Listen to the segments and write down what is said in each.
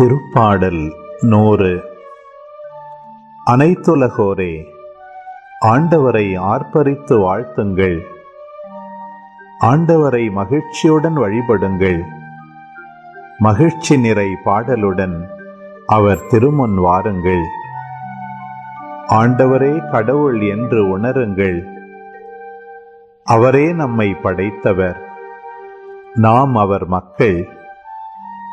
திருப்பாடல் நூறு. அனைத்துலகோரே ஆண்டவரை ஆர்ப்பரித்து வாழ்த்துங்கள். ஆண்டவரை மகிழ்ச்சியுடன் வழிபடுங்கள். மகிழ்ச்சி நிறை பாடலுடன் அவர் திருமுன் வாருங்கள். ஆண்டவரே கடவுள் என்று உணருங்கள். அவரே நம்மை படைத்தவர். நாம் அவர் மக்கள்.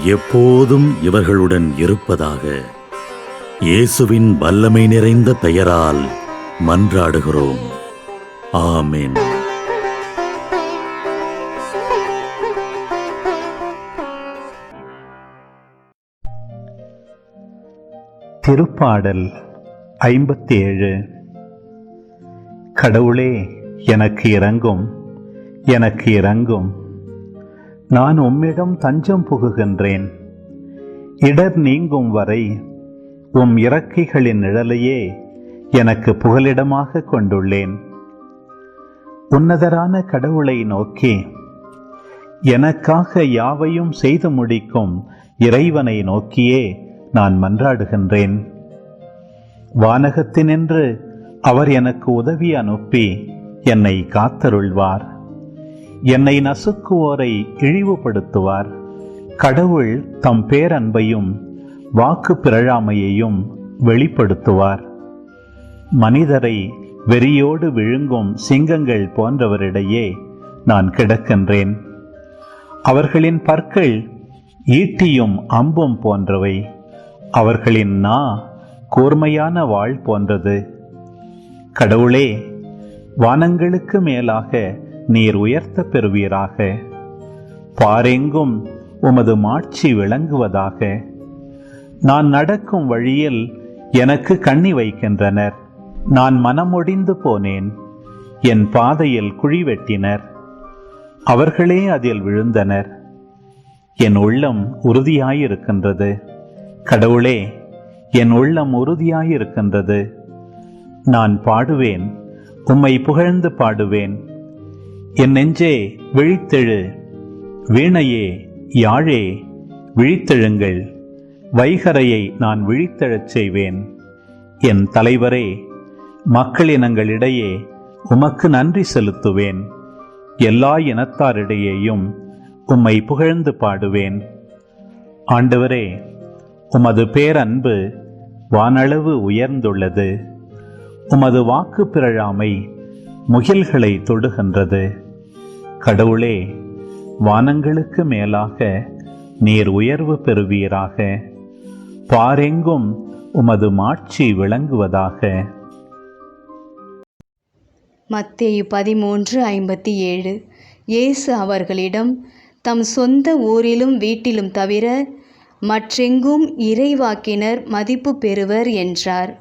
எப்போதும் இவர்களுடன் இருப்பதாக இயேசுவின் வல்லமை நிறைந்த பெயரால் மன்றாடுகிறோம். ஆமேன். திருப்பாடல் ஐம்பத்தி ஏழு கடவுளே எனக்கு இறங்கும் எனக்கு இறங்கும் நான் உம்மிடம் தஞ்சம் புகுகின்றேன். இடர் நீங்கும் வரை உம் இறக்கைகளின் நிழலையே எனக்கு புகலிடமாக கொண்டுள்ளேன். உன்னதரான கடவுளை நோக்கி எனக்காக யாவையும் செய்து முடிக்கும் இறைவனை நோக்கியே நான் மன்றாடுகின்றேன். வானகத்தினின்று அவர் எனக்கு உதவி அனுப்பி என்னை காத்தருள்வார். என்னை நசுக்குவோரை இழிவுபடுத்துவார். கடவுள் தம் பேரன்பையும் வாக்கு பிறழாமையையும் வெளிப்படுத்துவார். மனிதரை வெறியோடு விழுங்கும் சிங்கங்கள் போன்றவரிடையே நான் கிடக்கின்றேன். அவர்களின் பற்கள் ஈட்டியும் அம்பும் போன்றவை. அவர்களின் நா கூர்மையான வாள் போன்றது. கடவுளே வானங்களுக்கு மேலாக நீர் உயர்த்த பெறுவீராக. பாரெங்கும் உமது மாட்சி விளங்குவதாக. நான் நடக்கும் வழியில் எனக்கு கண்ணி வைக்கின்றனர். நான் மனமொடிந்து போனேன். என் பாதையில் குழி வெட்டினர். அவர்களே அதில் விழுந்தனர். என் உள்ளம் உறுதியாயிருக்கின்றது. கடவுளே என் உள்ளம் உறுதியாயிருக்கின்றது. நான் பாடுவேன். உம்மை புகழ்ந்து பாடுவேன். என் நெஞ்சே விழித்தெழு. வீணையே யாழே விழித்தெழுங்கள். வைகரையை நான் விழித்தெழச் செய்வேன். என் தலைவரே மக்களினங்களிடையே உமக்கு நன்றி செலுத்துவேன். எல்லா இனத்தாரிடையேயும் உம்மை புகழ்ந்து பாடுவேன். ஆண்டவரே உமது பேரன்பு வானளவு உயர்ந்துள்ளது. உமது வாக்கு பிறழாமை முகில்களை தொடுகின்றது. கடவுளே வானங்களுக்கு மேலாக நீர் உயர்வு பெறுவீராக. பாரெங்கும் உமது மாட்சி விளங்குவதாக. மத்தேயு பதிமூன்று ஐம்பத்தி ஏழு. இயேசு அவர்களிடம் தம் சொந்த ஊரிலும் வீட்டிலும் தவிர மற்றெங்கும் இறைவாக்கினர் மதிப்பு பெறுவர் என்றார்.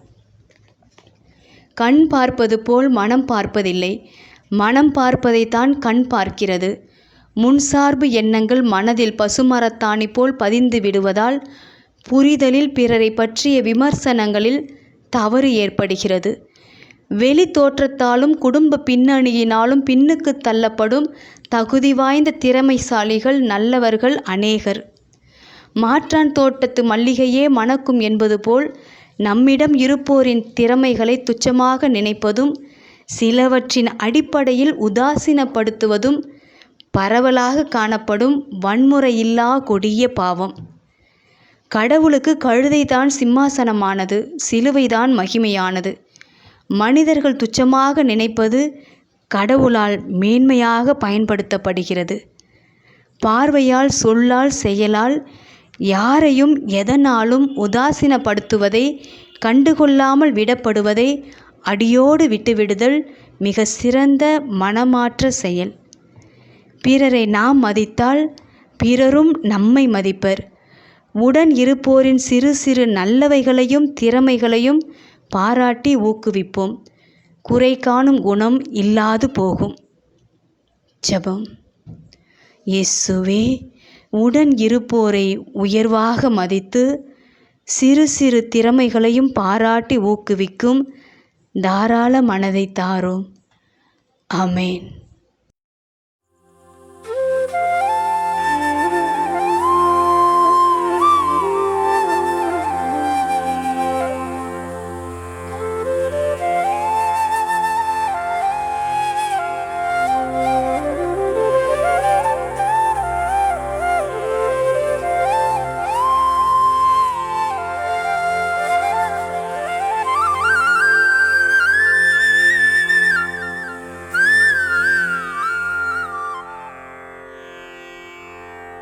கண் பார்ப்பது போல் மனம் பார்ப்பதில்லை. மனம் பார்ப்பதைத்தான் கண் பார்க்கிறது. முன்சார்பு எண்ணங்கள் மனதில் பசுமரத்தாணி போல் பதிந்து விடுவதால் புரிதலில் பிறரை பற்றிய விமர்சனங்களில் தவறு ஏற்படுகிறது. வெளி தோற்றத்தாலும் குடும்ப பின்னணியினாலும் பின்னுக்கு தள்ளப்படும் தகுதி வாய்ந்த திறமைசாலிகள் நல்லவர்கள் அநேகர். மாற்றான் தோட்டத்து மல்லிகையே மணக்கும் என்பது போல் நம்மிடம் இருப்போரின் திறமைகளை துச்சமாக நினைப்பதும் சிலவற்றின் அடிப்படையில் உதாசீனப்படுத்துவதும் பரவலாக காணப்படும் வன்முறையில்லா கொடிய பாவம். கடவுளுக்கு கழுதைதான் சிம்மாசனமானது சிலுவைதான் மகிமையானது. மனிதர்கள் துச்சமாக நினைப்பது கடவுளால் மேன்மையாக பயன்படுத்தப்படுகிறது. பார்வையால் சொல்லால் செயலால் யாரையும் எதனாலும் உதாசீனப்படுத்துவதை கண்டுகொள்ளாமல் விடப்படுவதை அடியோடு விட்டுவிடுதல் மிக சிறந்த மனமாற்ற செயல். பிறரை நாம் மதித்தால் பிறரும் நம்மை மதிப்பர். உடன் இருப்போரின் சிறு சிறு நல்லவைகளையும் திறமைகளையும் பாராட்டி ஊக்குவிப்போம். குறை காணும் குணம் இல்லாது போகும். ஜெபம். இயேசுவே உடன் இருப்போரை உயர்வாக மதித்து சிறு சிறு திறமைகளையும் பாராட்டி ஊக்குவிக்கும் தாராள மனதை தாரும். அமேன்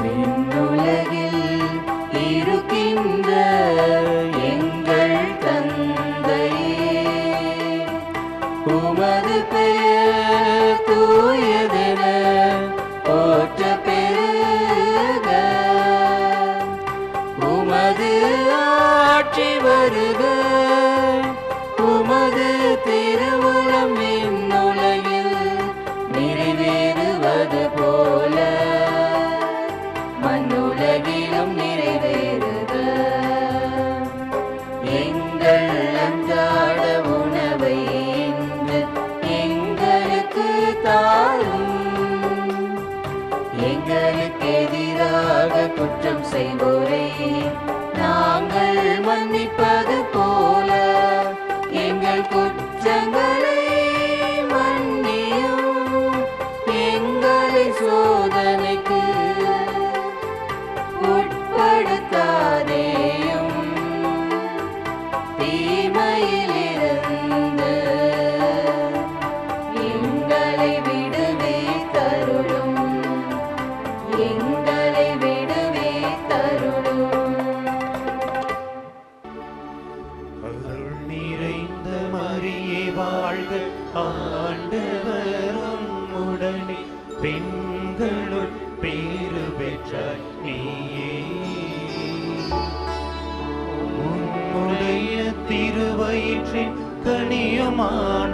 விண்ணுலகில் இருக்கின்ற தீமையிலிருந்து Lord.